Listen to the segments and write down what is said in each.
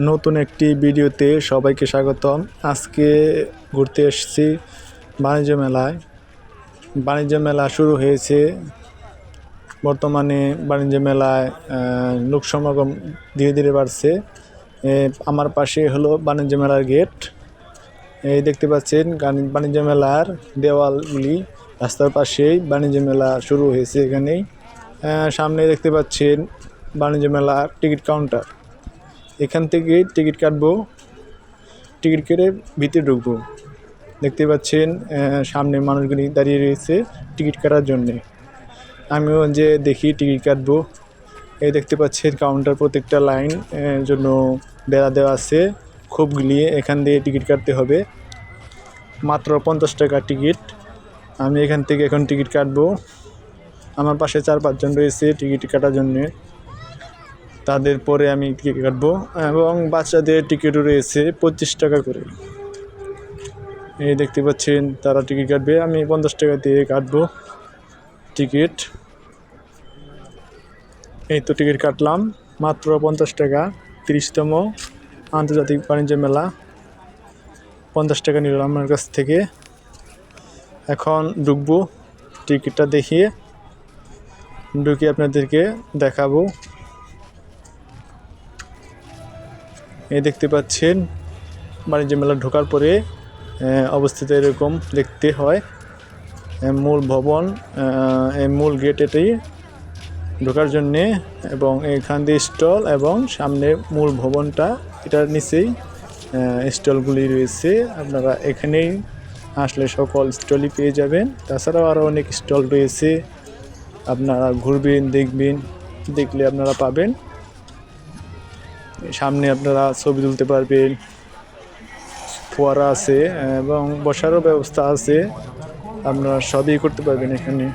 নতুন একটি ভিডিওতে সবাইকে স্বাগতম। আজকে ঘুরতে এসেছি বাণিজ্য মেলায়। বাণিজ্য মেলা শুরু হয়েছে। বর্তমানে বাণিজ্য মেলায় লোক সমাগম ধীরে ধীরে বাড়ছে। আমার পাশে হলো বাণিজ্য মেলার গেট। এই দেখতে পাচ্ছেন বাণিজ্য মেলার দেওয়ালগুলি। রাস্তার পাশেই বাণিজ্য মেলা শুরু হয়েছে এখানেই। সামনে দেখতে পাচ্ছেন বাণিজ্য মেলার টিকিট কাউন্টার। এখান থেকে টিকিট কাটবো। টিকিট কেটে ভিতরে ঢুকবো। দেখতে পাচ্ছেন সামনে মানুষগুলি দাঁড়িয়ে রয়েছে টিকিট কাটার জন্যে। আমিও যে দেখি টিকিট কাটবো, এই দেখতে পাচ্ছেন কাউন্টার প্রত্যেকটা লাইন জন্য বেড়া দেওয়া আছে। খুব গলিয়ে এখান দিয়ে টিকিট কাটতে হবে। মাত্র পঞ্চাশ টাকা টিকিট। আমি এখান থেকে এখন টিকিট কাটবো। আমার পাশে চার পাঁচজন রয়েছে টিকিট কাটার জন্যে। তাদের পরে আমি টিকিট কাটবো এবং বাচ্চাদের টিকিটও রয়েছে পঁচিশ টাকা করে। এই দেখতে পাচ্ছেন, তারা টিকিট কাটবে, আমি পঞ্চাশ টাকা দিয়ে কাটবো টিকিট। এই তো টিকিট কাটলাম, মাত্র পঞ্চাশ টাকা, তিরিশতম আন্তর্জাতিক বাণিজ্য মেলা। পঞ্চাশ টাকা নিল আমার কাছ থেকে। এখন ঢুকবো, টিকিটটা দেখিয়ে, ঢুকে আপনাদেরকে দেখাবো। এই দেখতে পাচ্ছেন, বাণিজ্য মেলা ঢোকার পরে অবস্থিত এরকম দেখতে হয়। মূল ভবন এই মূল গেট এটি ঢোকার জন্যে এবং এখান দিয়ে স্টল এবং সামনে মূল ভবনটা, এটার নিচেই স্টলগুলি রয়েছে। আপনারা এখানেই আসলে সকল স্টলই পেয়ে যাবেন। তাছাড়াও আরও অনেক স্টল রয়েছে। আপনারা ঘুরবেন, দেখবেন, দেখলে আপনারা পাবেন। সামনে আপনারা ছবি তুলতে পারবেন। ফোয়ারা আছে, এবং বসারও ব্যবস্থা আছে। আপনারা সবই করতে পারবেন এখানে।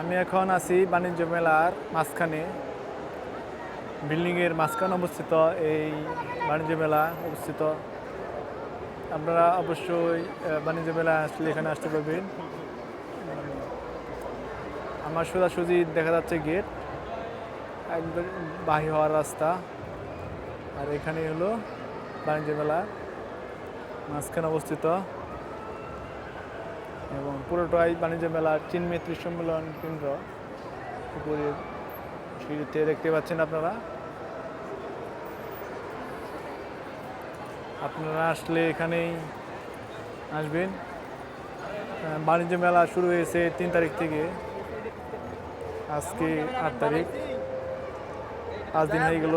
আমি এখন আছি বাণিজ্য মেলার মাঝখানে। বিল্ডিংয়ের মাঝখানে অবস্থিত এই বাণিজ্য মেলা অবস্থিত। আপনারা অবশ্যই বাণিজ্য মেলা আসলে এখানে আসতে পারবেন। আমার সোজাসুজি দেখা যাচ্ছে গেট। একদম বাহি হওয়ার রাস্তা। আর এখানে হলো বাণিজ্য মেলা, মাঝখানে অবস্থিত। এবং পুরোটাই বাণিজ্য মেলা চীন মেত্রী সম্মেলন কেন্দ্র। উপরে সিঁড়িতে দেখতে পাচ্ছেন আপনারা। আপনারা আসলে এখানেই আসবেন। বাণিজ্য মেলা শুরু হয়েছে তিন তারিখ থেকে। আজকে আট তারিখ। পাঁচ দিন হয়ে গেল।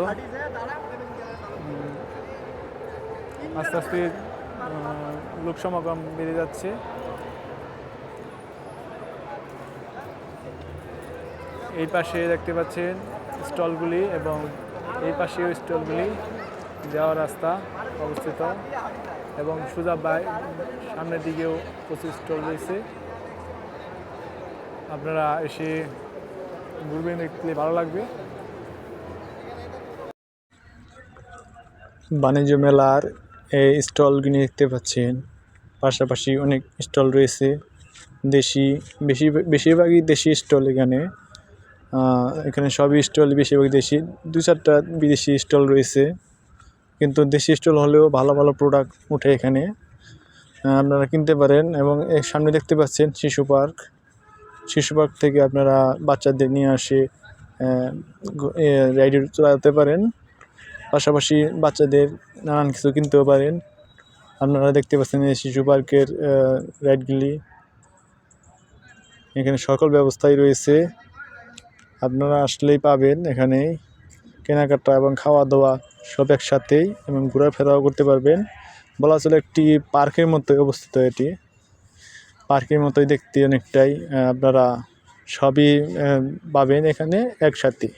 আস্তে আস্তে লোক সমাগম বেড়ে যাচ্ছে। এই পাশে দেখতে পাচ্ছেন স্টলগুলি এবং এই পাশেও স্টলগুলি যাওয়ার রাস্তা অবস্থিত এবং সোজা বাই সামনের দিকেও প্রচুর স্টল রয়েছে। আপনারা এসে ঘুরবেন, দেখলে ভালো লাগবে। বাণিজ্য মেলার এই স্টলগুলি দেখতে পাচ্ছেন। পাশাপাশি অনেক স্টল রয়েছে। দেশি, বেশি, বেশিরভাগই দেশি স্টল এখানে। এখানে সবই স্টল বেশিরভাগ দেশি। দু চারটা বিদেশি স্টল রয়েছে। কিন্তু দেশি স্টল হলেও ভালো ভালো প্রোডাক্ট উঠে এখানে। আপনারা কিনতে পারেন এবং এর সামনে দেখতে পাচ্ছেন শিশু পার্ক। শিশু পার্ক থেকে আপনারা বাচ্চাদের নিয়ে আসে রাইডে চালাতে পারেন। পাশাপাশি বাচ্চাদের নানান কিছু কিনতেও পারেন। আপনারা দেখতে পাচ্ছেন এই শিশু পার্কের রাইডগুলি এখানে সকল ব্যবস্থাই রয়েছে। আপনারা আসলেই পাবেন এখানে কেনাকাটা এবং খাওয়া দাওয়া সব একসাথেই এবং ঘোরাফেরাও করতে পারবেন। বলা চলে একটি পার্কের মতোই অবস্থিত এটি। পার্কের মতোই দেখতে অনেকটাই আপনারা সবই পাবেন এখানে একসাথে।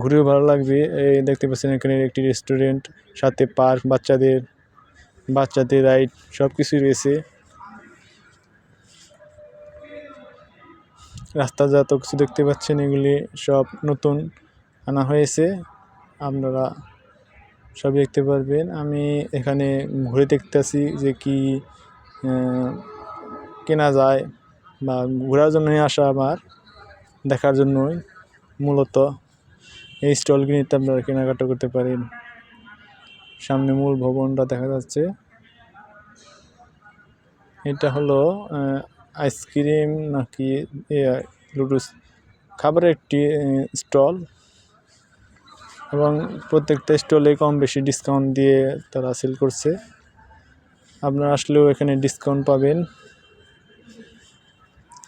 ঘুরেও ভালো লাগবে। এই দেখতে পাচ্ছেন এখানে একটি রেস্টুরেন্ট সাথে পার্ক বাচ্চাদের বাচ্চাদের রাইড সব কিছুই রয়েছে। রাস্তা যত কিছু দেখতে পাচ্ছেন, এগুলি সব নতুন আনা হয়েছে। আপনারা সব দেখতে পারবেন। আমি এখানে ঘুরে দেখতেছি যে কি কেনা যায় বা ঘোরার জন্যই আসা আমার, দেখার জন্যই মূলত। এই স্টলগুলিতে আপনারা কেনাকাটা করতে পারেন সামনে মূল ভবনটা দেখা যাচ্ছে। এটা হলো আইসক্রিম নাকি লুডুস। খাবারের একটি স্টল। এবং প্রত্যেকটা স্টলে কম বেশি ডিসকাউন্ট দিয়ে তারা সেল করছে। আপনারা আসলেও এখানে ডিসকাউন্ট পাবেন।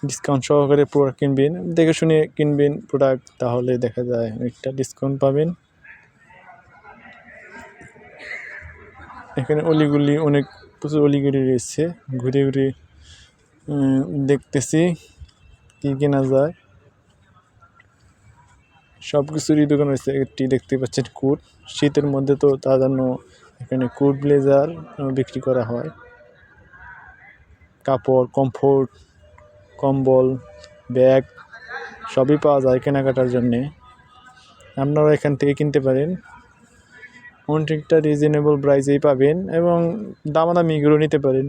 ডিসকাউন্ট সহকারে প্রোডাক্ট কিনবেন। দেখে শুনে কিনবেন প্রোডাক্ট তাহলে দেখা যায় অনেকটা ডিসকাউন্ট পাবেন। এখানে অলিগুলি অনেক প্রচুর অলিগুলি রয়েছে। ঘুরে ঘুরে দেখতেছি কি কেনা যায়। সব কিছুরই দোকান রয়েছে। একটি দেখতে পাচ্ছেন কোট। শীতের মধ্যে তো তার জন্য এখানে কোট ব্লেজার বিক্রি করা হয়। কাপড় কমফোর্ট কম্বল, ব্যাগ সবই পাওয়া যায় কেনাকাটার জন্যে। আপনারা এখান থেকে কিনতে পারেন। অনেকটা রিজনেবল প্রাইসেই পাবেন এবং দামাদামিগুলো নিতে পারেন।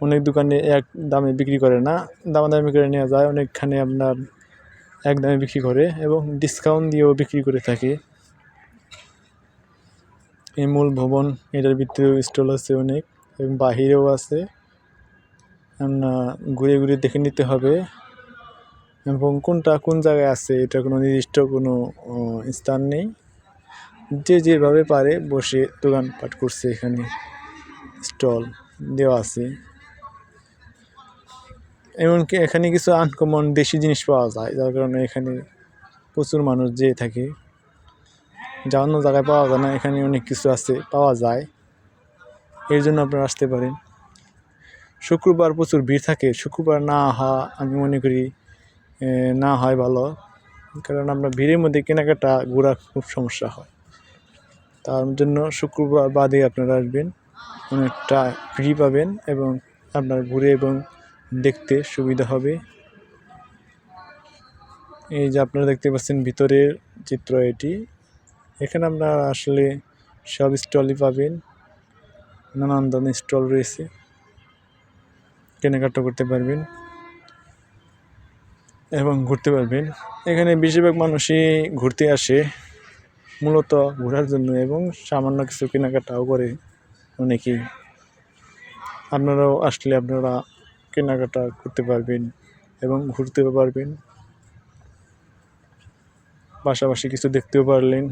অনেক দোকানে এক দামে বিক্রি করে না। দামাদামি করে নেওয়া যায়, অনেকখানে আপনার এক দামে বিক্রি করে এবং ডিসকাউন্ট দিয়েও বিক্রি করে থাকে। এই মূল ভবন, এটার ভিতরেও স্টল আছে অনেক এবং বাহিরেও আছে। ঘুরে ঘুরে দেখে নিতে হবে। এবং কোনটা, কোন জায়গায় আছে এটা কোনো নির্দিষ্ট কোনো স্থান নেই। যে যেভাবে পারে বসে দোকানপাট করছে এখানে। স্টল দেওয়া আছে। এমনকি এখানে কিছু আনকমন দেশি জিনিস পাওয়া যায়, যার কারণে এখানে প্রচুর মানুষ যেয়ে থাকে। যা অন্য জায়গায় পাওয়া যায় না, এখানে অনেক কিছু আছে, পাওয়া যায়। এর জন্য আপনারা আসতে পারেন। শুক্রবার প্রচুর ভিড় থাকে। শুক্রবার না হওয়া আমি মনে করি না হয় ভালো। কারণ আমরা ভিড়ের মধ্যে কেনাকাটা ঘোরা খুব সমস্যা হয়। তার জন্য শুক্রবার বাদে আপনারা আসবেন। অনেকটা ফ্রি পাবেন এবং আপনার ঘুরে এবং দেখতে সুবিধা হবে। এই যে আপনারা দেখতে পাচ্ছেন ভিতরের চিত্র এটি। এখানে আপনারা আসলে সব স্টলই পাবেন। নানান ধরনের স্টল রয়েছে। কেনাকাটা করতে পারবেন এবং ঘুরতে পারবেন। এখানে বেশিরভাগ মানুষই ঘুরতে আসে, মূলত ঘোরার জন্য এবং সামান্য কিছু কেনাকাটাও করে অনেকেই। আপনারাও আসলে আপনারা কেনাকাটা করতে পারবেন এবং ঘুরতেও পারবেন। পাশাপাশি কিছু দেখতেও পারলেন।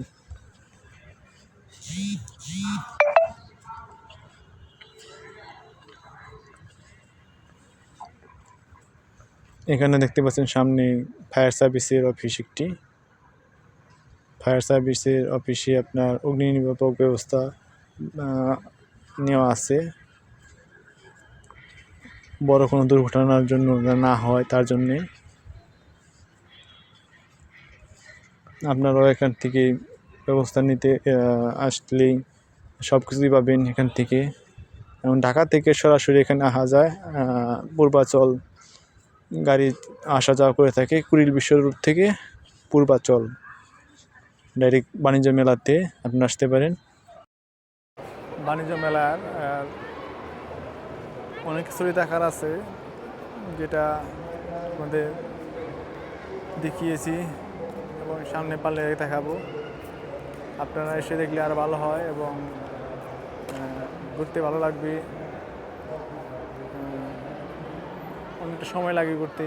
এখানে দেখতে পাচ্ছেন সামনে ফায়ার সার্ভিসের অফিস একটি। ফায়ার সার্ভিসের অফিসে আপনার অগ্নি নির্বাপক ব্যবস্থা নেওয়া আছে। বড় কোনো দুর্ঘটনার জন্য না হয় তার জন্যে। আপনারাও এখান থেকে ব্যবস্থা নিতে আসলেই সব কিছুই পাবেন এখান থেকে। এবং ঢাকা থেকে সরাসরি এখানে আসা যায় পূর্বাচল গাড়ি আসা যাওয়া করে থাকে কুড়িল বিশ্ব থেকে পূর্বাচল। ডাইরেক্ট বাণিজ্য মেলাতে আপনি আসতে পারেন। বাণিজ্য মেলার অনেক কিছুই দেখার আছে, যেটা আমাদের দেখিয়েছি এবং সামনে পারলে দেখাবো। আপনারা এসে দেখলে আর ভালো হয় এবং ঘুরতে ভালো লাগবে। অনেকটা সময় লাগে ঘুরতে।